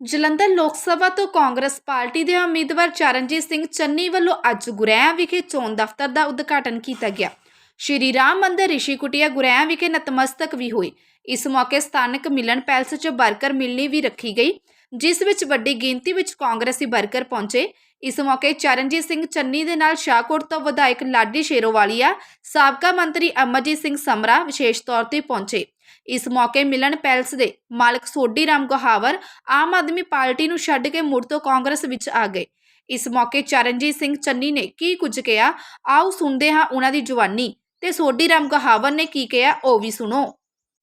ਜਲੰਧਰ ਲੋਕ ਸਭਾ ਤੋਂ ਕਾਂਗਰਸ ਪਾਰਟੀ ਦੇ ਉਮੀਦਵਾਰ ਚਰਨਜੀਤ ਸਿੰਘ ਚੰਨੀ ਵੱਲੋਂ ਅੱਜ ਗੁਰੈਆਂ ਵਿਖੇ ਚੋਣ ਦਫ਼ਤਰ ਦਾ ਉਦਘਾਟਨ ਕੀਤਾ ਗਿਆ। ਸ਼੍ਰੀ ਰਾਮ ਮੰਦਰ, ਰਿਸ਼ੀ ਕੁਟੀਆ ਗੁਰੈਆਂ ਵਿਖੇ ਨਤਮਸਤਕ ਵੀ ਹੋਏ। ਇਸ ਮੌਕੇ ਸਥਾਨਕ ਮਿਲਣ ਪੈਲਸ 'ਚ ਵਰਕਰ ਮਿਲਣੀ ਵੀ ਰੱਖੀ ਗਈ, ਜਿਸ ਵਿੱਚ ਵੱਡੀ ਗਿਣਤੀ ਵਿੱਚ ਕਾਂਗਰਸੀ ਵਰਕਰ ਪਹੁੰਚੇ। ਇਸ ਮੌਕੇ ਚਰਨਜੀਤ ਸਿੰਘ ਚੰਨੀ ਦੇ ਨਾਲ ਸ਼ਾਹਕੋਟ ਤੋਂ ਵਿਧਾਇਕ ਲਾਡੀ ਸ਼ੇਰੋਵਾਲੀਆ, ਸਾਬਕਾ ਮੰਤਰੀ ਅਮਰਜੀਤ ਸਿੰਘ ਸਮਰਾ ਵਿਸ਼ੇਸ਼ ਤੌਰ ਤੇ ਪਹੁੰਚੇ। ਇਸ ਮੌਕੇ ਮਿਲਣ ਪੈਲਸ ਦੇ ਮਾਲਕ ਸੋਢੀ ਰਾਮ ਗਹਾਵਰ ਆਮ ਆਦਮੀ ਪਾਰਟੀ ਨੂੰ ਛੱਡ ਕੇ ਮੁੜ ਤੋਂ ਕਾਂਗਰਸ ਵਿੱਚ ਆ ਗਏ। ਇਸ ਮੌਕੇ ਚਰਨਜੀਤ ਸਿੰਘ ਚੰਨੀ ਨੇ ਕੀ ਕੁਝ ਕਿਹਾ? ਆਓ ਸੁਣਦੇ ਹਾਂ ਉਹਨਾਂ ਦੀ ਜਵਾਨੀ। ਤੇ ਸੋਢੀ ਰਾਮ ਗਹਾਵਰ ਨੇ ਕੀ ਕਿਹਾ? ਉਹ ਵੀ ਸੁਣੋ।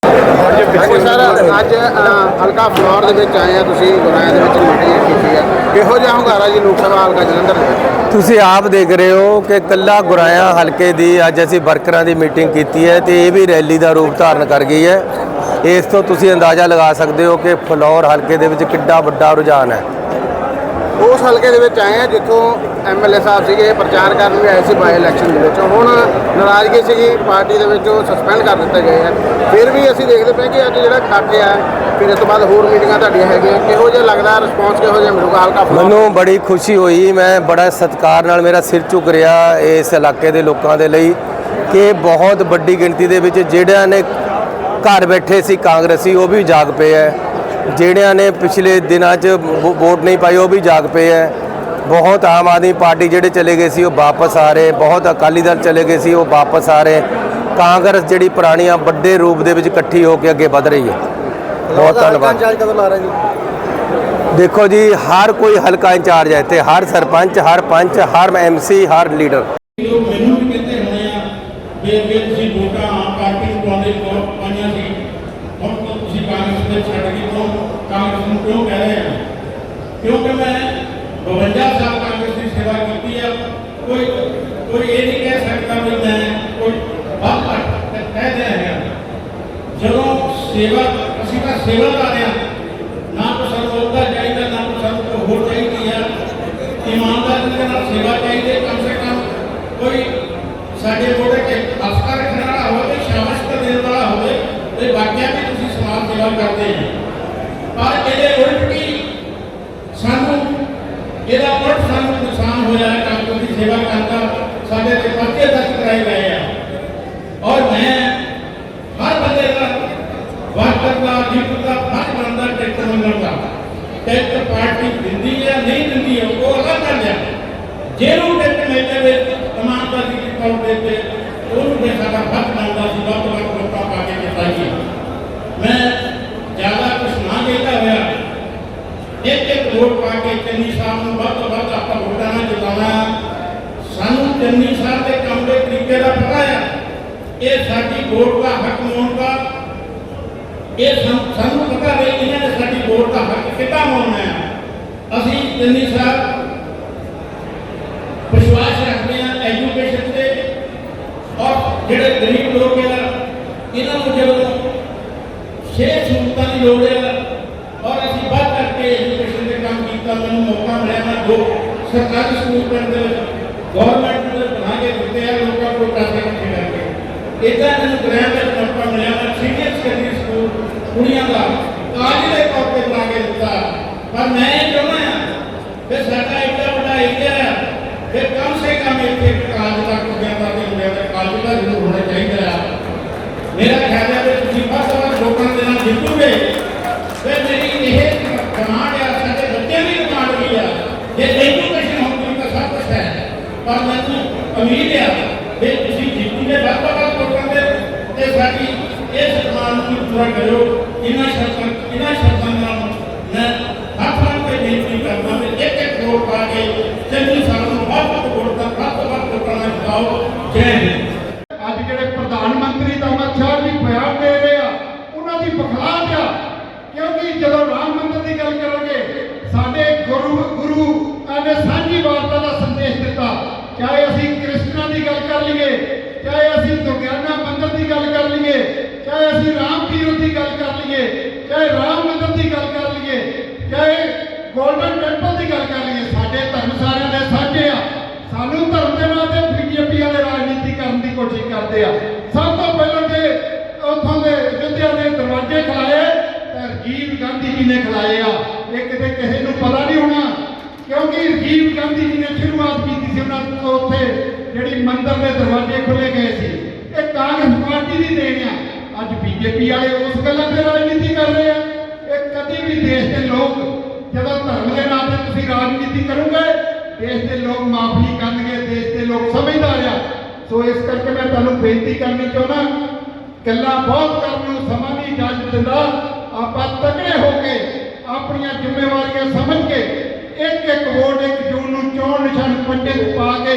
ਹਾਂਜੀ ਸਰ ਅੱਜ ਅ, ਹਲਕਾ ਫਲੋਰ ਦੇ ਵਿੱਚ ਆਏ ਆ ਤੁਸੀਂ ਗੁਰਾਇਆ ਦੇ ਵਿੱਚ ਮੀਟਿੰਗ ਕੀਤੀ ਆ। ਕਿਹੋ ਜਿਹਾ ਹੁੰਗਾਰਾ ਜੀ ਲੋਕ ਸਭਾ ਹਲਕਾ ਜਲੰਧਰ ਦੇ ਵਿੱਚ? ਤੁਸੀਂ ਆਪ ਦੇਖ ਰਹੇ ਹੋ ਕਿ ਕੱਲਾ ਗੁਰਾਇਆ ਹਲਕੇ ਦੀ ਅੱਜ ਅਸੀਂ ਵਰਕਰਾਂ ਦੀ ਮੀਟਿੰਗ ਕੀਤੀ ਹੈ ਤੇ ਇਹ ਵੀ ਰੈਲੀ ਦਾ ਰੂਪ ਧਾਰਨ ਕਰ ਗਈ ਹੈ। ਇਸ ਤੋਂ ਤੁਸੀਂ ਅੰਦਾਜ਼ਾ ਲਗਾ ਸਕਦੇ ਹੋ ਕਿ ਫਲੋਰ ਹਲਕੇ ਦੇ ਵਿੱਚ ਕਿੱਡਾ ਵੱਡਾ ਰੁਝਾਨ ਹੈ। ਉਸ ਹਲਕੇ ਦੇ ਵਿੱਚ ਆਏ ਆ ਜਿੱਥੋਂ ਐਮਐਲਏ ਸਾਹਿਬ ਸੀਗੇ, ਪ੍ਰਚਾਰ ਕਰਨ ਵੀ ਆਏ ਸੀ ਬਾਈ ਇਲੈਕਸ਼ਨ ਦੇ ਵਿੱਚ। ਹੁਣ ਨਾਰਾਜ਼ਗੀ ਸੀਗੀ, ਪਾਰਟੀ ਦੇ ਵਿੱਚ ਉਹ ਸਸਪੈਂਡ ਕਰ ਦਿੱਤੇ ਗਏ ਆ। ਫਿਰ ਵੀ ਅਸੀਂ ਦੇਖਦੇ ਪਏ ਕਿ ਅੱਜ ਜਿਹੜਾ ਇਕੱਠ ਆ, ਫਿਰ ਇਸ ਤੋਂ ਬਾਅਦ ਹੋਰ ਮੀਟਿੰਗਾਂ ਤੁਹਾਡੀਆਂ ਹੈਗੀਆਂ। ਕਿਹੋ ਜਿਹਾ ਲੱਗਦਾ ਰਿਸਪੌਂਸ ਕਿਹੋ ਜਿਹਾ ਮਿਲੂਗਾ? ਹਲਕਾ ਮੈਨੂੰ ਬੜੀ ਖੁਸ਼ੀ ਹੋਈ, ਮੈਂ ਬੜਾ ਸਤਿਕਾਰ ਨਾਲ ਮੇਰਾ ਸਿਰ ਝੁਕ ਰਿਹਾ ਇਸ ਇਲਾਕੇ ਦੇ ਲੋਕਾਂ ਦੇ ਲਈ ਕਿ ਬਹੁਤ ਵੱਡੀ ਗਿਣਤੀ ਦੇ ਵਿੱਚ ਜਿਹੜਿਆਂ ਨੇ ਘਰ ਬੈਠੇ ਸੀ ਕਾਂਗਰਸੀ, ਉਹ ਵੀ ਜਾਗ ਪਏ ਹੈ ਜਿਹੜਿਆਂ ਨੇ ਪਿਛਲੇ ਦਿਨਾਂ 'ਚ ਵੋਟ ਨਹੀਂ ਪਾਈ, ਉਹ ਵੀ ਜਾਗ ਪਏ ਹੈ ਬਹੁਤ ਆਮ ਆਦਮੀ ਪਾਰਟੀ ਜਿਹੜੇ ਚਲੇ ਗਏ ਸੀ ਉਹ ਵਾਪਸ ਆ ਰਹੇ ਬਹੁਤ ਅਕਾਲੀ ਦਲ ਚਲੇ ਗਏ ਸੀ ਉਹ ਵਾਪਸ ਆ ਰਹੇ। ਕਾਂਗਰਸ ਜਿਹੜੀ ਪੁਰਾਣੀਆਂ ਵੱਡੇ ਰੂਪ ਦੇ ਵਿੱਚ ਇਕੱਠੀ ਹੋ ਕੇ ਅੱਗੇ ਵਧ ਰਹੀ ਹੈ। ਬਹੁਤ ਧੰਨਵਾਦ। ਦੇਖੋ ਜੀ ਹਰ ਕੋਈ ਹਲਕਾ ਇੰਚਾਰਜ ਹੈ ਇੱਥੇ ਹਰ ਸਰਪੰਚ ਹਰ ਪੰਚ ਹਰ ਐਮਸੀ ਹਰ ਲੀਡਰ। ਲੋਕ ਮੈਨੂੰ ਵੀ ਕਹਿੰਦੇ ਹੋਣੇ ਆ ਵੀ ਅੱਗੇ ਤੁਸੀਂ ਵੋਟਾਂ ਆਮ ਪਾਰਟੀ ਨੂੰ ਪਾਉਂਦੇ ਬਹੁਤ ਪਾਈਆਂ ਸੀ। ਹੁਣ ਤਾਂ ਤੁਸੀਂ ਕਾਂਗਰਸ ਦੇ ਛੱਡ ਕੇ ਕਿਉਂ ਕਾਂਗਰਸ ਨੂੰ ਕਿਉਂ ਕਹਿ ਰਹੇ ਆ? ਕਿਉਂਕਿ ਮੈਂ 52 ਸਾਲ ਕਾਂਗਰਸ ਦੀ ਸੇਵਾ ਕੀਤੀ ਆ। ਕੋਈ ਕੋਈ ਇਹ ਨਹੀਂ ਕਹਿ ਸਕਦਾ ਵੀ ਮੈਂ ਕੋਈ ਵੱਧ ਘੱਟ ਕਹਿ ਦੇ ਰਿਹਾ ਜਦੋਂ ਸੇਵਾ ਅਸੀਂ ਤਾਂ ਸੇਵਾਦਾਰ ਆ। ਨਾ ਕੋ ਸਾਨੂੰ ਉਹਦਾ ਚਾਹੀਦਾ ਨਾ ਕੋ ਹੋਰ ਚਾਹੀਦੀ ਆ। ਇਮਾਨਦਾਰੀ ਦੇ ਨਾਲ ਸੇਵਾ ਚਾਹੀਦੀ ਹੈ, ਕਮ ਸੇ ਕਮ ਕੋਈ ਸਾਡੇ ਕੋਲੇ ਕਿ ਅਫਸਰ ਰੱਖਣ ਵਾਲਾ ਹੋਵੇ ਤੇ ਸ਼ਾਬਾਸ਼ ਤਾਂ ਦੇਣ ਵਾਲਾ ਹੋਵੇ ਤੇ ਬਾਕੀਆਂ ਵੀ ਤੁਸੀਂ ਸਮਾਜ ਸੇਵਾ ਕਰਦੇ ਆ ਪਰ ਇਹਦੇ ਉਲਟ ਕੀ ਸਾਨੂੰ ਇਹਦਾ ਉਲਟ ਸਾਨੂੰ ਨੁਕਸਾਨ ਹੋਇਆ ਹੈ ਕਾਂਗਰਸ ਦੀ ਸੇਵਾ ਕਰਦਾ ਸਾਡੇ ਤੇ ਪਰਚੇ ਦਰਜ ਕਰਾਏ ਗਏ ਆ। ਔਰ ਮੈਂ ਹਰ ਬੰਦੇ ਦਾ ਵਾਟਰ ਦਾ ਜੀਵ ਦਾ ਫਰਜ਼ ਬਣਦਾ ਟੈਕਟਰ ਮੰਗਣ ਦਾ। ਟੈਕਟਰ ਪਾਰਟੀ ਦਿੰਦੀ ਹੈ ਨਹੀਂ ਦਿੰਦੀ ਹੈ ਉਹ ਅਲੱਗ ਕਰ ਲਿਆ ਜਿਹਨੂੰ ਟੈਕਟਰ ਮਿਲ ਜਾਵੇ ਇਮਾਨਦਾਰੀ ਦੀ ਤੌਰ ਤੇ ਤੇ ਉਹਨੂੰ ਵੀ ਸਾਡਾ ਫਰਜ਼ ਬਣਦਾ ਸੀ ਵੱਧ ਤੋਂ ਵੱਧ ਵੋਟਾਂ ਪਾ ਕੇ ਜਿਤਾਈਏ ਮੈਂ ਜ਼ਿਆਦਾ ਕੁਛ ਨਾ ਕਹਿੰਦਾ ਹੋਇਆ ਇੱਕ ਇੱਕ ਵੋਟ ਪਾ ਕੇ ਚੰਨੀ ਸਾਹਿਬ ਨੂੰ ਵੱਧ ਤੋਂ ਵੱਧ ਆਪਾਂ ਵੋਟਾਂ ਨਾਲ ਜਿਤਾਉਣਾ ਸਾਨੂੰ ਚੰਨੀ ਸਾਹਿਬ ਦੇ ਕੰਮ ਦੇ ਤਰੀਕੇ ਦਾ ਪਤਾ ਹੈ ਇਹ ਸਾਡੀ ਵੋਟ ਦਾ ਹੱਕ ਹੋਣ ਦਾ, ਇਹ ਸਾਨੂੰ ਪਤਾ ਹੈ ਇਹਨਾਂ ਨੇ ਸਾਡੀ ਵੋਟ ਦਾ ਹੱਕ ਕਿੱਦਾਂ ਮੋੜਨਾ ਹੈ। ਅਸੀਂ ਚੰਨੀ ਸਾਹਿਬ ਵਿਸ਼ਵਾਸ ਰੱਖਦੇ ਹਾਂ ਐਜੂਕੇਸ਼ਨ ਤੇ, ਔਰ ਜਿਹੜੇ ਗਰੀਬ ਲੋਕ ਹੈ ਇਹਨਾਂ ਨੂੰ ਜਦੋਂ ਸਿਹਤ ਸਹੂਲਤਾਂ ਦੀ ਲੋੜ ਹੈ ਔਰ ਅਸੀਂ ਵੱਧ ਕਰਕੇ ਐਜੂਕੇਸ਼ਨ ਦੇ ਕੰਮ ਕੀਤਾ, ਮੈਨੂੰ ਮੌਕਾ ਮਿਲਿਆ, ਮੈਂ ਦੋ ਸਰਕਾਰੀ ਸਕੂਲ ਪਿੰਡ ਦੇ ਵਿੱਚ ਗਵਰਨਮੈਂਟ ਨੇ ਬਣਾ ਕੇ ਦਿੱਤੇ ਆ ਲੋਕਾਂ ਕੋਲ ਪੈਸੇ ਇਕੱਠੇ ਕਰਕੇ ਇਦਾਂ ਮੈਨੂੰ ਗ੍ਰਾਂਟ ਦਾ ਮੌਕਾ ਮਿਲਿਆ। ਮੈਂ ਸੀਨੀਅਰ ਸੈਕੰਡਰੀ ਸਕੂਲ ਕੁੜੀਆਂ ਦਾ ਕਾਲਜ ਦੇ ਤੌਰ ਤੇ ਬਣਾ ਕੇ ਦਿੱਤਾ। ਪਰ ਮੈਂ ਇਹ ਚਾਹੁੰਦਾ ਹਾਂ ਕਿ ਸਾਡਾ ਇੱਡਾ ਵੱਡਾ ਏਰੀਆ ਹੈ ਕਿ ਕਮ ਸੇ ਕਮ ਇੱਥੇ ਕਾਲਜ ਦਾ ਕੁੜੀਆਂ ਦਾ ਤੇ ਮੁੰਡਿਆਂ ਦਾ ਕਾਲਜ ਦਾ ਜ਼ਰੂਰ ਹੋਣਾ ਚਾਹੀਦਾ ਹੈ। ਮੇਰਾ ਖਿਆਲ ਹੈ ਕਿ ਤੁਸੀਂ ਵੱਧ ਤੋਂ ਲੋਕਾਂ ਦੇ ਨਾਲ ਜਿੱਤੋਗੇ ਤੇ ਮੇਰੀ ਇਹ ਡਿਮਾਂਡ ਆ, ਸਾਡੇ ਬੱਚਿਆਂ ਦੀ ਡਿਮਾਂਡ ਵੀ ਆ। ਜੇ ਐਜੂਕੇਸ਼ਨ ਹੋਊਗੀ ਤਾਂ ਸਭ ਕੁਝ ਹੈ। ਪਰ ਮੈਨੂੰ ਉਮੀਦ ਆ ਕਿ ਤੁਸੀਂ ਜਿੱਤੋਗੇ ਵੱਧ ਵੱਧ ਸਾਡੀ ਇਸ ਡਿਮਾਂਡ ਨੂੰ ਪੂਰਾ ਕਰਿਓ। ਇਹਨਾਂ ਸ਼ਰਤਾਂ ਇਹਨਾਂ ਸ਼ਰਤਾਂ ਨਾਲ ਮੈਂ ਹੱਥ ਬੰਨ੍ਹ ਕੇ ਬੇਨਤੀ ਕਰਦਾ ਕਿ ਇੱਕ ਇੱਕ ਵੋਟ ਪਾ ਕੇ ਚੰਗੀ ਸਾਹਿਬ ਵੱਧ ਤੋਂ ਵੋਟ ਦਾ ਵੱਧ ਤੋਂ ਵੱਧ ਵੋਟਾਂ ਨਾਲ ਜਿਤਾਓ। ਜੈ ਹਿੰਦ। ਅੱਜ ਜਿਹੜੇ ਪ੍ਰਧਾਨ ਮੰਤਰੀ ਤਾਂ ਅਮਰ ਸ਼ਾਹ ਜੀ ਬਿਆਨ ਦੇ ਰਹੇ ਆ, ਉਹਨਾਂ ਦੀ ਬਖਲਾਤ ਆ। ਕਿਉਂਕਿ ਜਦੋਂ ਰਾਮ ਮੰਦਿਰ ਦੀ ਗੱਲ ਕਰਾਂਗੇ, ਸਾਡੇ ਗੁਰੂ ਗੁਰੂ ਨੇ ਸਾਂਝੀ ਵਾਰਤਾ ਦਾ ਸੰਦੇਸ਼ ਦਿੱਤਾ। ਚਾਹੇ ਅਸੀਂ ਕ੍ਰਿਸ਼ਨਾ ਦੀ ਗੱਲ ਕਰ ਲਈਏ, ਚਾਹੇ ਅਸੀਂ ਦੁਰਗਿਆਨਾ ਮੰਦਿਰ ਦੀ ਗੱਲ ਕਰ ਲਈਏ, ਚਾਹੇ ਅਸੀਂ ਰਾਮ ਤੀਰਥ ਦੀ ਗੱਲ ਕਰ ਲਈਏ, ਚਾਹੇ ਰਾਮ ਮੰਦਰ ਦੀ ਗੱਲ ਕਰ ਲਈਏ, ਚਾਹੇ ਗੋਲਡਨ ਟੈਂਪਲ ਦੀ ਗੱਲ ਕਰ ਲਈਏ, ਸਾਡੇ ਧਰਮ ਸਾਰਿਆਂ ਦੇ ਸਾਂਝੇ ਆ। ਸਾਨੂੰ ਧਰਮ ਦੇ ਨਾਂ ਤੇ ਬੀਜੇਪੀ ਵਾਲੇ ਰਾਜਨੀਤੀ ਕਰਨ ਦੀ ਕੋਸ਼ਿਸ਼ ਕਰਦੇ ਆ। ਸਭ ਤੋਂ ਪਹਿਲਾਂ ਜੇ ਉੱਥੋਂ ਦੇ ਅਯੁੱਧਿਆ ਦੇ ਦਰਵਾਜ਼ੇ ਖਲਾਏ, ਤੇ ਰਾਜੀਵ ਗਾਂਧੀ ਜੀ ਨੇ ਖਿਲਾਏ ਆ। ਇਹ ਕਿਤੇ ਕਿਸੇ ਨੂੰ ਪਤਾ ਨਹੀਂ ਹੋਣਾ, ਕਿਉਂਕਿ ਰਾਜੀਵ ਗਾਂਧੀ ਜੀ ਨੇ ਸ਼ੁਰੂਆਤ ਕੀਤੀ ਸੀ ਉਹਨਾਂ ਤੋਂ ਉੱਥੇ, ਜਿਹੜੀ ਮੰਦਰ ਦੇ ਦਰਵਾਜ਼ੇ ਖੋਲੇ ਗਏ ਸੀ ਇਹ ਕਾਂਗਰਸ ਪਾਰਟੀ ਦੀ ਦੇਣ ਆ ਅੱਜ ਬੀਜੇਪੀ ਵਾਲੇ ਉਸ ਗੱਲਾਂ ਤੇ ਰਾਜਨੀਤੀ ਕਰ ਰਹੇ ਆ। ਇਹ ਕਦੀ ਵੀ ਦੇਸ਼ ਦੇ ਲੋਕ, ਜਦੋਂ ਧਰਮ ਦੇ ਨਾਂ ਤੇ ਤੁਸੀਂ ਰਾਜਨੀਤੀ ਕਰੋਗੇ, ਦੇਸ਼ ਦੇ ਲੋਕ ਮਾਫ ਨਹੀਂ ਕਰਨਗੇ, ਦੇਸ਼ ਦੇ ਲੋਕ ਸਮਝਦਾਰ ਆ। ਸੋ ਇਸ ਕਰਕੇ ਮੈਂ ਤੁਹਾਨੂੰ ਬੇਨਤੀ ਕਰਨੀ ਚਾਹੁੰਦਾ, ਗੱਲਾਂ ਬਹੁਤ ਕਰਨ ਨੂੰ ਸਮਾਂ ਨਹੀਂ ਇਜਾਜ਼ਤ ਦਿੰਦਾ। ਆਪਾਂ ਤਕੜੇ ਹੋ ਕੇ ਆਪਣੀਆਂ ਜ਼ਿੰਮੇਵਾਰੀਆਂ ਸਮਝ ਕੇ ਇੱਕ ਇੱਕ ਵੋਟ ਇੱਕ ਜੂਨ ਨੂੰ ਚੋਣ ਨਿਸ਼ਾਨ ਪਾ ਕੇ